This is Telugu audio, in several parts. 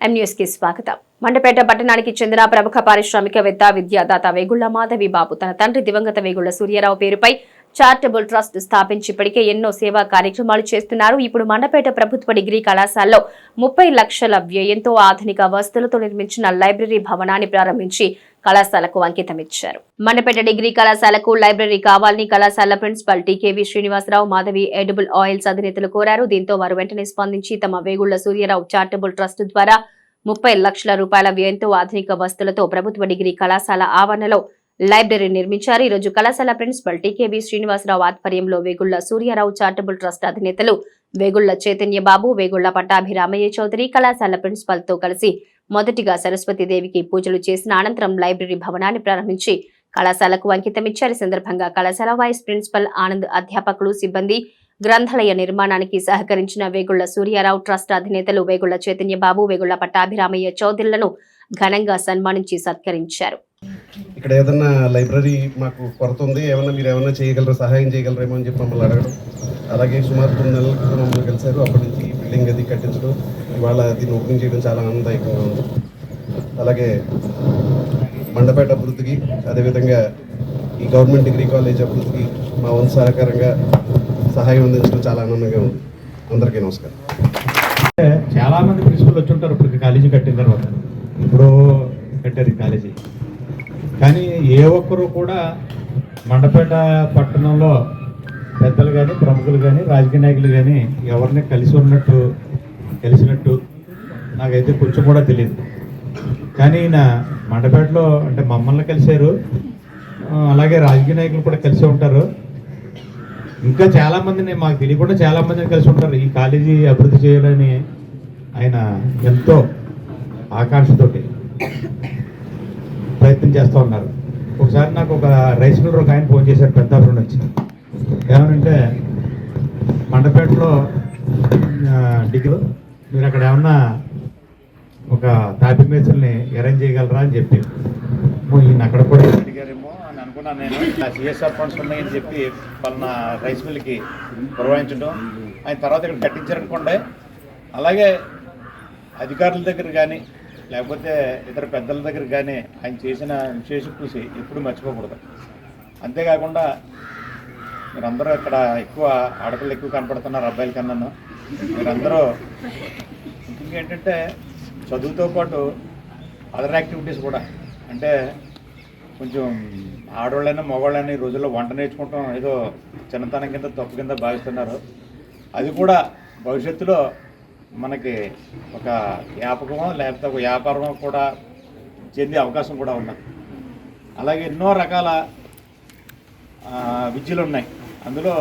ఎంన్యూస్కి స్వాగతం. మండపేట పట్టణానికి చెందిన ప్రముఖ పారిశ్రామికవేత్త విద్యాదాత వేగుళ్ళ మాధవి బాబు తన తండ్రి దివంగత వేగుళ్ళ సూర్యారావు పేరుపై చారిటబుల్ ట్రస్ట్ స్థాపించి ఇప్పటికే ఎన్నో సేవా కార్యక్రమాలు చేస్తున్నారు. ఇప్పుడు మండపేట ప్రభుత్వ డిగ్రీ కళాశాలలో ముప్పై లక్షల వ్యయంతో ఆధునిక వసతులతో నిర్మించిన లైబ్రరీ భవనాన్ని ప్రారంభించి కళాశాలకు అంకితమిచ్చారు. మండపేట డిగ్రీ కళాశాలకు లైబ్రరీ కావాలని కళాశాల principal T K V Srinivasarao Madhavi edible oils అధినేతలు కోరారు. దీంతో వారు వెంటనే స్పందించి తమ వేగుళ్ళ సూర్యరావు చారిటబుల్ ట్రస్ట్ ద్వారా ముప్పై లక్షల రూపాయల వ్యయంతో ఆధునిక వస్తువులతో ప్రభుత్వ డిగ్రీ కళాశాల ఆవరణలో లైబ్రరీ నిర్మించారు. ఈ రోజు కళాశాల ప్రిన్సిపల్ టీకేవి శ్రీనివాసరావు ఆధ్వర్యంలో వేగుళ్ళ సూర్యారావు చారిటబుల్ ట్రస్ట్ అధినేతలు వేగుళ్ళ చైతన్య బాబు వేగుళ్ళ పట్టాభిరామయ్య చౌదరి కళాశాల ప్రిన్సిపల్తో కలిసి మొదటిగా సరస్వతీదేవికి పూజలు చేసిన అనంతరం లైబ్రరీ భవనాన్ని ప్రారంభించి కళాశాలకు అంకితమిచ్చారు సందర్భంగా కళాశాల వైస్ ప్రిన్సిపల్ ఆనంద్ అధ్యాపకులు సిబ్బంది గ్రంథాలయ నిర్మాణానికి సహకరించిన వేగుళ్ళ సూర్యారావు ట్రస్ట్ అధినేతలు వేగుళ్ళ చైతన్య బాబు వేగుళ్ళ పట్టాభిరామయ్య చౌదరులను ఘనంగా సన్మానించి సత్కరించారు. ఇక్కడ ఏదన్నా లైబ్రరీ మాకు కొరత ఉంది ఏమన్నా మీరు ఏమన్నా చేయగలరా సహాయం చేయగలరేమో అని చెప్పి మమ్మల్ని అడగడం. అలాగే సుమారు తొమ్మిది నెలల క్రితం మమ్మల్ని కలిశారు. అప్పటి నుంచి బిల్డింగ్ అది కట్టించడం ఇవాళ దీన్ని ఓపెనింగ్ చేయడం చాలా ఆనందదాయకంగా ఉంది. అలాగే మండపేట అభివృద్ధికి అదేవిధంగా ఈ గవర్నమెంట్ డిగ్రీ కాలేజ్ అభివృద్ధికి మా వంతు సహకారంగా సహాయం అందించడం చాలా ఆనందంగా ఉంది. అందరికీ నమస్కారం. చాలామంది ప్రిన్సిపల్ వచ్చి ఉంటారు ఇప్పుడు కాలేజీ కట్టిన తర్వాత. ఇప్పుడు కట్టారు ఈ కాలేజీ. కానీ ఏ ఒక్కరు కూడా మండపేట పట్టణంలో పెద్దలు కానీ ప్రముఖులు కానీ రాజకీయ నాయకులు కానీ ఎవరిని కలిసి ఉన్నట్టు కలిసినట్టు నాకైతే కొంచెం కూడా తెలియదు. కానీ ఈయన మండపేటలో అంటే మమ్మల్ని కలిశారు. అలాగే రాజకీయ నాయకులు కూడా కలిసి ఉంటారు. ఇంకా చాలామందిని మాకు తెలియకుండా చాలామందిని కలిసి ఉంటారు. ఈ కాలేజీ అభివృద్ధి చేయాలని ఆయన ఎంతో ఆకాంక్షతోటి. ప్రయత్నం చేస్తూ ఉన్నారు. ఒకసారి నాకు ఒక రైస్ మిల్లర్ ఒక ఆయన ఫోన్ చేశారు పెద్దాపురం నుంచి. ఏమనంటే మండపేటలో డిగ్రీ మీరు అక్కడ ఏమన్నా ఒక తాపి మేసుల్ని అరేంజ్ చేయగలరా అని చెప్పి. ఈయన అక్కడ కూడా అడిగారేమో అని అనుకున్నాను నేను. నా సిఎస్ఆర్ ఫండ్స్ ఉన్నాయని చెప్పి పలానా రైస్ మిల్కి ప్రవహించడం. ఆయన తర్వాత ఇక్కడ కట్టించారనుకోండి. అలాగే అధికారుల దగ్గర కానీ లేకపోతే ఇతర పెద్దల దగ్గర కానీ ఆయన చేసిన విశేష కృషి ఎప్పుడు మర్చిపోకూడదు. అంతేకాకుండా మీరందరూ ఇక్కడ ఎక్కువ ఆడపిల్లలు ఎక్కువ కనపడుతున్నారు అబ్బాయిల కన్నాను. మీరందరూ ఇంకేంటంటే ఏంటంటే చదువుతో పాటు అదర్ యాక్టివిటీస్ కూడా. అంటే కొంచెం ఆడవాళ్ళైనా మగవాళ్ళైనా ఈ రోజుల్లో వంట నేర్చుకుంటాం ఏదో చిన్నతనం కింద తప్పు కింద భావిస్తున్నారు. అది కూడా భవిష్యత్తులో మనకి ఒక వ్యాపకమో లేకపోతే ఒక వ్యాపారమో కూడా చెందే అవకాశం కూడా ఉన్నది. అలాగే ఎన్నో రకాల విద్యలు ఉన్నాయి. అందులో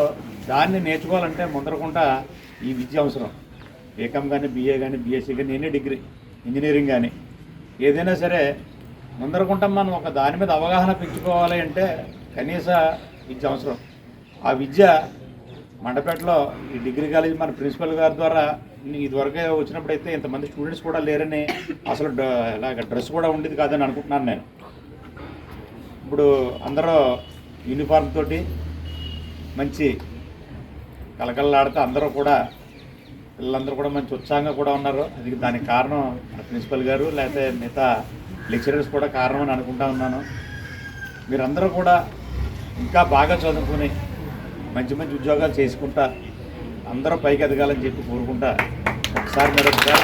దాన్ని నేర్చుకోవాలంటే ముందరకుండా ఈ విద్య అవసరం. బీకామ్ కానీ బీఏ కానీ బీఎస్సీ కానీ ఎన్ని డిగ్రీ ఇంజనీరింగ్ కానీ ఏదైనా సరే ముందరకుంటా మనం ఒక దాని మీద అవగాహన పెంచుకోవాలి అంటే కనీస విద్య అవసరం. ఆ విద్య మండపేటలో ఈ డిగ్రీ కాలేజ్ మన ప్రిన్సిపల్ గారి ద్వారా ఇదివరకే వచ్చినప్పుడు అయితే ఇంతమంది స్టూడెంట్స్ కూడా లేరని అసలు డ- ఇలాగ డ్రెస్ కూడా ఉండేది కాదని అనుకుంటున్నాను నేను. ఇప్పుడు అందరూ యూనిఫామ్ తోటి మంచి కలకలలాడుతూ అందరూ కూడా పిల్లలందరూ కూడా మంచి ఉత్సాహంగా కూడా ఉన్నారు. అది దానికి కారణం మన ప్రిన్సిపల్ గారు లేకపోతే మిగతా లెక్చరర్స్ కూడా కారణం అని అనుకుంటా ఉన్నాను. మీరందరూ కూడా ఇంకా బాగా చదువుకుని మంచి మంచి ఉద్యోగాలు చేసుకుంటా అందరూ పైకి ఎదగాలని చెప్పి కోరుకుంటా ఒకసారి ఒకసారి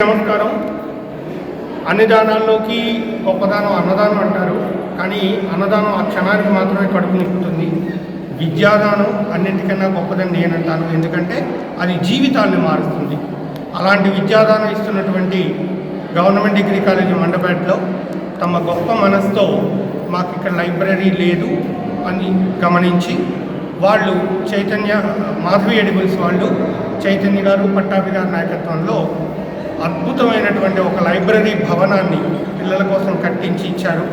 నమస్కారం. అన్నదానాల్లోకి గొప్పదానం అన్నదానం అంటారు. కానీ అన్నదానం ఆ క్షణానికి మాత్రమే కడుపు నింపుతుంది. విద్యాదానం అన్నింటికన్నా గొప్పదని నేను అంటాను. ఎందుకంటే అది జీవితాన్ని మారుస్తుంది. అలాంటి విద్యాదానం ఇస్తున్నటువంటి గవర్నమెంట్ డిగ్రీ కాలేజీ మండపేటలో తమ గొప్ప మనసుతో మాకు ఇక్కడ లైబ్రరీ లేదు అని గమనించి వాళ్ళు చైతన్య మాధవి ఎడిబుల్స్ వాళ్ళు చైతన్య గారు పట్టాభి గారి నాయకత్వంలో అద్భుతమైనటువంటి ఒక లైబ్రరీ భవనాన్ని పిల్లల కోసం కట్టించి ఇచ్చారు.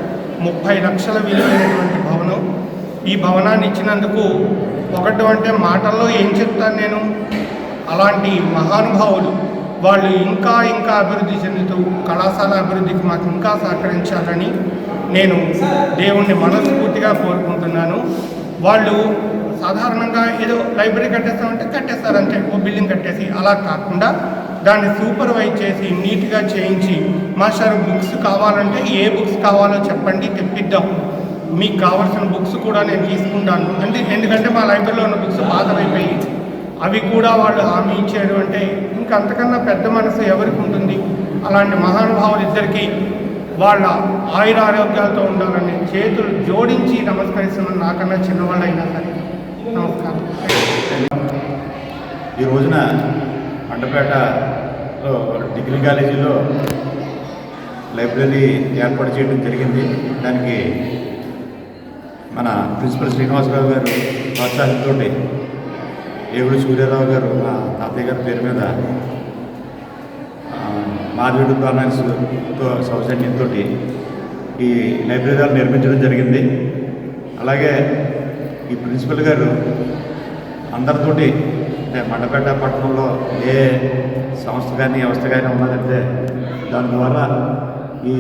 ముప్పై లక్షల విలువైనటువంటి భవనం. ఈ భవనాన్ని ఇచ్చినందుకు ఒకటి అంటే మాటల్లో ఏం చెప్తాను నేను? అలాంటి మహానుభావులు వాళ్ళు ఇంకా ఇంకా అభివృద్ధి చెందుతూ కళాశాల అభివృద్ధికి మాకు ఇంకా సహకరించాలని నేను దేవుణ్ణి మనస్ఫూర్తిగా కోరుకుంటున్నాను. వాళ్ళు సాధారణంగా ఏదో లైబ్రరీ కట్టేస్తామంటే కట్టేస్తారు అంతే ఓ బిల్డింగ్ కట్టేసి అలా కాకుండా దాన్ని సూపర్వైజ్ చేసి నీట్గా చేయించి మాస్టర్ బుక్స్ కావాలంటే ఏ బుక్స్ కావాలో చెప్పండి తెప్పిద్దాం. మీకు కావాల్సిన బుక్స్ కూడా నేను తీసుకుంటాను. అంటే ఎందుకంటే మా లైబ్రరీలో ఉన్న బుక్స్ పాతమైపోయి అవి కూడా వాళ్ళు హామీ ఇచ్చారు అంటే ఇంకా అంతకన్నా పెద్ద మనసు ఎవరికి ఉంటుంది? అలాంటి మహానుభావులు ఇద్దరికీ వాళ్ళ ఆయురారోగ్యాలతో ఉండాలని చేతులు జోడించి నమస్కరిస్తున్న నాకన్నా చిన్నవాళ్ళు అయినా సరే. నమస్కారం. ఈ రోజున అండపేటలో డిగ్రీ కాలేజీలో లైబ్రరీ ఏర్పాటు చేయడం జరిగింది. దానికి మన ప్రిన్సిపల్ శ్రీనివాసరావు గారు ప్రోత్సాహంతో ఏగుడు సూర్యారావు గారు మా తాతయ్య గారి పేరు మీద ఆ, మాధవుడు ఫైనాన్స్తో సౌజన్యంతో ఈ లైబ్రరీ నిర్మించడం జరిగింది. అలాగే ఈ ప్రిన్సిపల్ గారు అందరితోటి అంటే మండపేట పట్టణంలో ఏ సంస్థ కానీ వ్యవస్థ కానీ ఉన్నదంటే దాని ద్వారా ఈ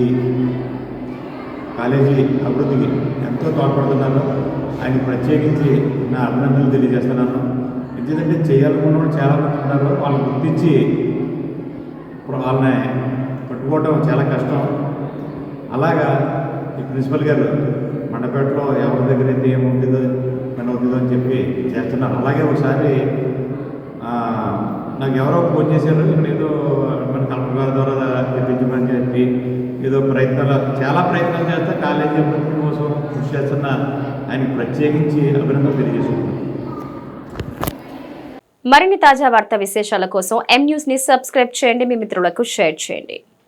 కాలేజీ అభివృద్ధికి ఎంతో తోడ్పడుతున్నారు ఆయన ప్రత్యేకించి నా అభినందనలు తెలియజేస్తున్నాను. ఎందుకంటే చేయాలనుకున్న వాళ్ళు చాలామంది ఉన్నారు. వాళ్ళు గుర్తించి ఇప్పుడు వాళ్ళని పట్టుకోవడం చాలా కష్టం. అలాగా ఈ ప్రిన్సిపల్ గారు మండపేటలో ఎవరి దగ్గర అయితే ఏముంటుందో పని అవుతుందో అని చెప్పి చేస్తున్నారు. అలాగే ఒకసారి నాకు ఎవరో ఫోన్ చేశారు. ఇక్కడ ఏదో మన కలెక్టర్ గారి ద్వారా తెప్పించమని చెప్పి ఏదో ప్రయత్నాలు చాలా ప్రయత్నాలు చేస్తే కాలేజీ అభివృద్ధి కోసం కృషి చేస్తున్న ఆయనకి ప్రత్యేకించి అభినందన తెలియజేస్తున్నాను మరిన్ని తాజా వార్తా విశేషాల కోసం ఎం న్యూస్ని సబ్స్క్రైబ్ చేయండి. మీ మిత్రులకు షేర్ చేయండి.